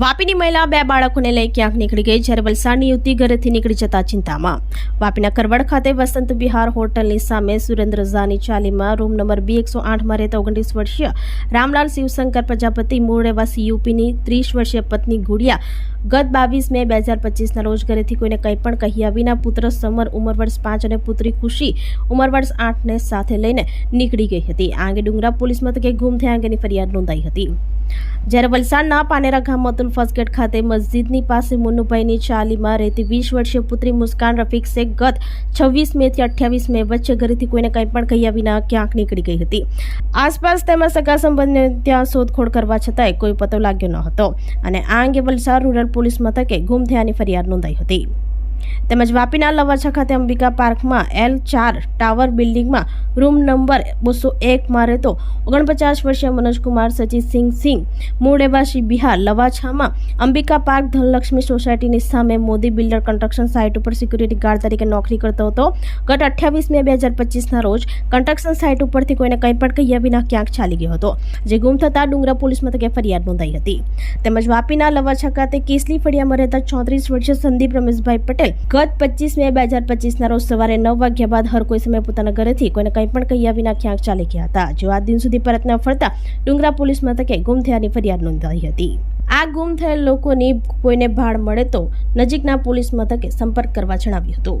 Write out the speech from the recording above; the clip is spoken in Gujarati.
વાપીની મહિલા બે બાળકોને લઈ ક્યાંક નીકળી ગઈ જ્યારે વલસાડની યુવતી ઘરેથી નીકળી જતા ચિંતામાં. વાપીના કરવડ ખાતે વસંત વિહાર હોટલની સામે સુરેન્દ્ર ઝાની ચાલીમાં રૂમ નંબર બી એકસો આઠમાં રહેતા ઓગણત્રીસ વર્ષીય રામલાલ શિવશંકર પ્રજાપતિ મૂળ રહેવાસી યુપીની ત્રીસ વર્ષીય પત્ની ગુડિયા ગત બાવીસ મે બે હજાર પચીસના રોજ ઘરેથી કોઈને કંઈ પણ કહ્યા વિના પુત્ર સમર ઉંમર વર્ષ પાંચ અને પુત્રી ખુશી ઉંમર વર્ષ આઠને સાથે લઈને નીકળી ગઈ હતી. આ અંગે ડુંગરા પોલીસ મથકે ગુમ થયા અંગેની ફરિયાદ નોંધાઈ હતી. જ્યારે વલસાડના પાનેરા ગામ અતુલ ફર્સ્ટગેટ ખાતે મસ્જિદની પાસે મુન્નુભાઈની ચાલીમાં રહેતી વીસ વર્ષીય પુત્રી મુસ્કાન રફીક શેખ ગત છવ્વીસ મે થી અઠ્યાવીસ મે વચ્ચે ઘરેથી કોઈને કંઈ પણ કહ્યા વિના ક્યાંક નીકળી ગઈ હતી. આસપાસ તેમાં સગા સંબંધને ત્યાં શોધખોળ કરવા છતાંય કોઈ પતો લાગ્યો ન હતો અને આ અંગે વલસાડ રૂરલ પોલીસ મથકે ગુમ થયાની ફરિયાદ નોંધાઈ હતી. તેમજ વાપીના લવાછા ખાતે અંબિકા પાર્કમાં એલ ચાર ટાવર બિલ્ડિંગમાં રૂમ નંબર બસો એકમાં રહેતો ઓગણપચાસ વર્ષીય મનોજકુમાર સચિતસિંહ સિંહ મૂળ રહેવાસી બિહાર લવાછામાં અંબિકા પાર્ક ધનલક્ષ્મી સોસાયટીની સામે મોદી બિલ્ડર કન્સ્ટ્રક્શન સાઇટ ઉપર સિક્યુરિટી ગાર્ડ તરીકે નોકરી કરતો હતો. ગત અઠ્યાવીસ મે બે હજાર પચીસના રોજ કન્સ્ટ્રક્શન સાઇટ ઉપરથી કોઈને કંઈ પણ કહ્યા વિના ક્યાંક ચાલી ગયો હતો, જે ગુમ થતાં ડુંગરા પોલીસ મથકે ફરિયાદ નોંધાઈ હતી. તેમજ વાપીના લવાછા ખાતે કેસલી ફળિયામાં રહેતા ચોત્રીસ વર્ષીય સંદીપ રમેશભાઈ પટેલ ગત પચીસ મે બે હજાર પચીસના રોજ સવારે નવ વાગ્યા બાદ હર કોઈ સમય પોતાના ઘરેથી કોઈને કંઈ પણ કહ્યા વિના ક્યાંક ચાલી ગયા હતા. જો આ દિન સુધી પરત ન ફરતા ડુંગરા પોલીસ મથકે ગુમ થયાની ફરિયાદ નોંધાઈ હતી. આ ગુમ થયેલ લોકોની કોઈને ભાળ મળે તો નજીકના પોલીસ મથકે સંપર્ક કરવા જણાવ્યું હતું.